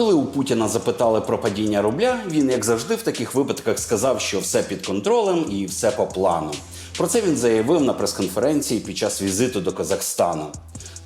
Коли у Путіна запитали про падіння рубля, він, як завжди, в таких випадках сказав, що все під контролем і все по плану. Про це він заявив на прес-конференції під час візиту до Казахстану.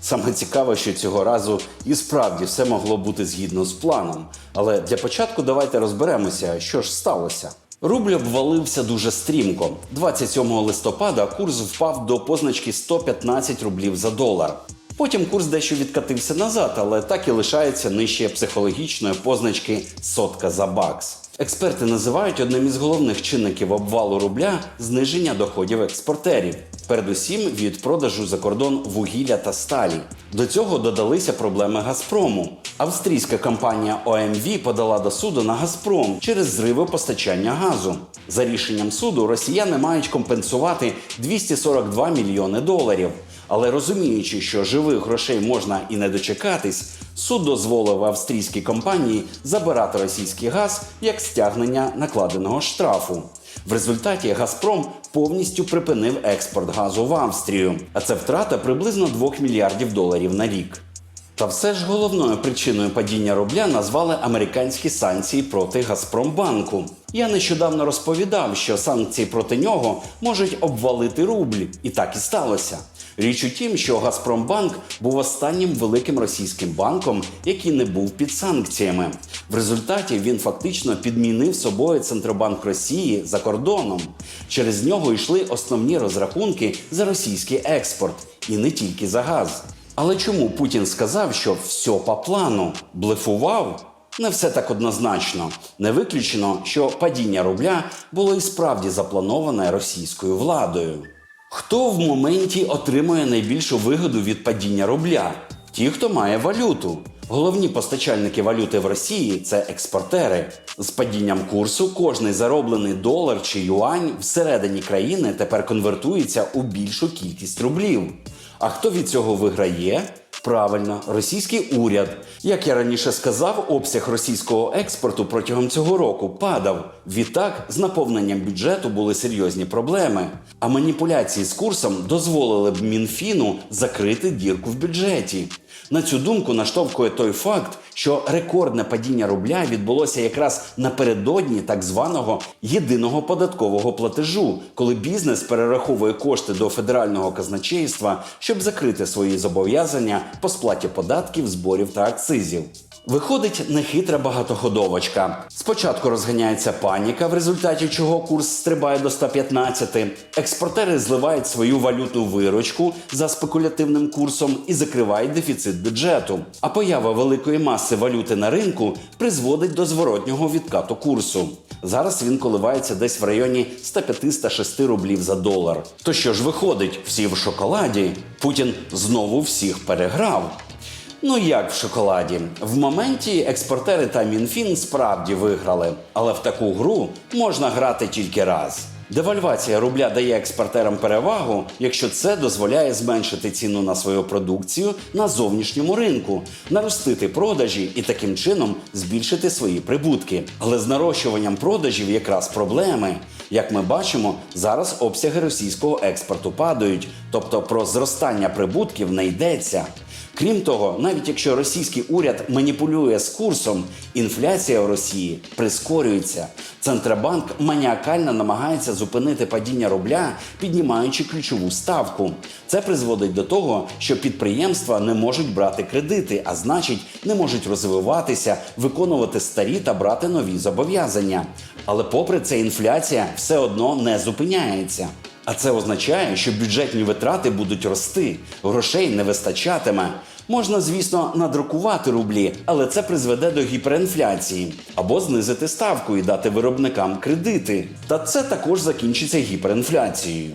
Саме цікаве, що цього разу і справді все могло бути згідно з планом. Але для початку давайте розберемося, що ж сталося. Рубль обвалився дуже стрімко. 27 листопада курс впав до позначки 115 рублів за долар. Потім курс дещо відкатився назад, але так і лишається нижче психологічної позначки сотка за бакс. Експерти називають одним із головних чинників обвалу рубля зниження доходів експортерів, передусім від продажу за кордон вугілля та сталі. До цього додалися проблеми Газпрому. Австрійська компанія OMV подала до суду на Газпром через зриви постачання газу. За рішенням суду росіяни мають компенсувати 242 мільйони доларів. Але розуміючи, що живих грошей можна і не дочекатись, суд дозволив австрійській компанії забирати російський газ як стягнення накладеного штрафу. В результаті Газпром повністю припинив експорт газу в Австрію, а це втрата приблизно 2 мільярдів доларів на рік. Та все ж головною причиною падіння рубля назвали американські санкції проти Газпромбанку. Я нещодавно розповідав, що санкції проти нього можуть обвалити рубль, і так і сталося. Річ у тім, що Газпромбанк був останнім великим російським банком, який не був під санкціями. В результаті він фактично підмінив собою Центробанк Росії за кордоном. Через нього йшли основні розрахунки за російський експорт, і не тільки за газ. Але чому Путін сказав, що все по плану блефував? Не все так однозначно. Не виключено, що падіння рубля було і справді заплановане російською владою. Хто в моменті отримує найбільшу вигоду від падіння рубля? Ті, хто має валюту. Головні постачальники валюти в Росії це експортери. З падінням курсу кожний зароблений долар чи юань всередині країни тепер конвертується у більшу кількість рублів. А хто від цього виграє? Правильно, російський уряд. Як я раніше сказав, обсяг російського експорту протягом цього року падав. Відтак, з наповненням бюджету були серйозні проблеми. А маніпуляції з курсом дозволили б Мінфіну закрити дірку в бюджеті. На цю думку наштовхує той факт, що рекордне падіння рубля відбулося якраз напередодні так званого єдиного податкового платежу, коли бізнес перераховує кошти до федерального казначейства, щоб закрити свої зобов'язання по сплаті податків, зборів та акцизів. Виходить нехитра багатоходовочка. Спочатку розганяється паніка, в результаті чого курс стрибає до 115. Експортери зливають свою валютну виручку за спекулятивним курсом і закривають дефіцит бюджету. А поява великої маси валюти на ринку призводить до зворотнього відкату курсу. Зараз він коливається десь в районі 105-106 рублів за долар. То що ж виходить, всі в шоколаді? Путін знову всіх переграв. Ну як в шоколаді? В моменті експортери та Мінфін справді виграли, але в таку гру можна грати тільки раз. Девальвація рубля дає експортерам перевагу, якщо це дозволяє зменшити ціну на свою продукцію на зовнішньому ринку, наростити продажі і таким чином збільшити свої прибутки. Але з нарощуванням продажів якраз проблеми. Як ми бачимо, зараз обсяги російського експорту падають, тобто про зростання прибутків не йдеться. Крім того, навіть якщо російський уряд маніпулює з курсом, інфляція в Росії прискорюється. Центробанк маніакально намагається зупинити падіння рубля, піднімаючи ключову ставку. Це призводить до того, що підприємства не можуть брати кредити, а значить, не можуть розвиватися, виконувати старі та брати нові зобов'язання. Але попри це, інфляція все одно не зупиняється. А це означає, що бюджетні витрати будуть рости, грошей не вистачатиме. Можна, звісно, надрукувати рублі, але це призведе до гіперінфляції або знизити ставку і дати виробникам кредити. Та це також закінчиться гіперінфляцією.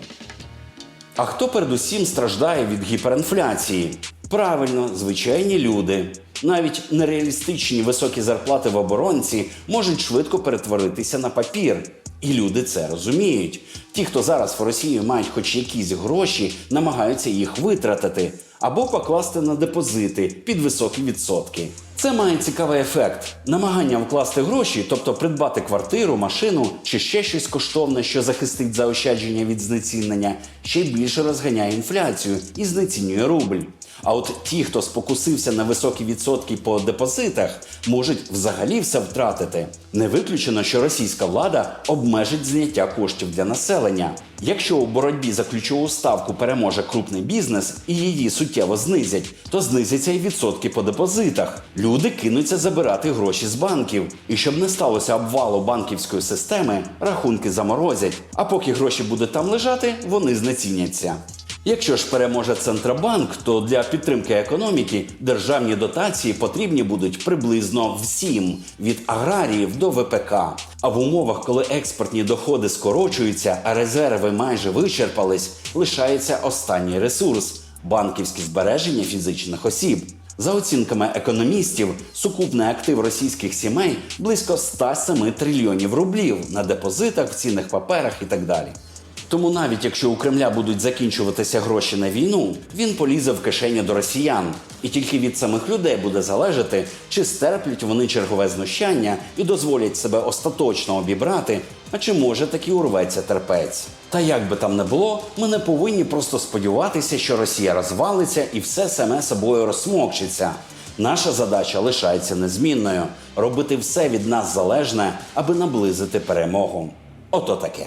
А хто передусім страждає від гіперінфляції? Правильно, звичайні люди. Навіть нереалістичні високі зарплати в оборонці можуть швидко перетворитися на папір. І люди це розуміють. Ті, хто зараз в Росії мають хоч якісь гроші, намагаються їх витратити або покласти на депозити під високі відсотки. Це має цікавий ефект. Намагання вкласти гроші, тобто придбати квартиру, машину чи ще щось коштовне, що захистить заощадження від знецінення, ще більше розганяє інфляцію і знецінює рубль. А от ті, хто спокусився на високі відсотки по депозитах, можуть взагалі все втратити. Не виключено, що російська влада обмежить зняття коштів для населення. Якщо у боротьбі за ключову ставку переможе крупний бізнес і її суттєво знизять, то знизяться і відсотки по депозитах. Люди кинуться забирати гроші з банків. І щоб не сталося обвалу банківської системи, рахунки заморозять. А поки гроші будуть там лежати, вони знеціняться. Якщо ж переможе Центробанк, то для підтримки економіки державні дотації потрібні будуть приблизно всім від аграріїв до ВПК. А в умовах, коли експортні доходи скорочуються, а резерви майже вичерпались, лишається останній ресурс банківські збереження фізичних осіб. За оцінками економістів, сукупний актив російських сімей близько 107 трильйонів рублів на депозитах, в цінних паперах і так далі. Тому навіть якщо у Кремля будуть закінчуватися гроші на війну, він полізе в кишені до росіян. І тільки від самих людей буде залежати, чи стерплять вони чергове знущання і дозволять себе остаточно обібрати, а чи може таки урветься терпець. Та як би там не було, ми не повинні просто сподіватися, що Росія розвалиться і все саме собою розсмокчиться. Наша задача лишається незмінною робити все від нас залежне, аби наблизити перемогу. Ото таке.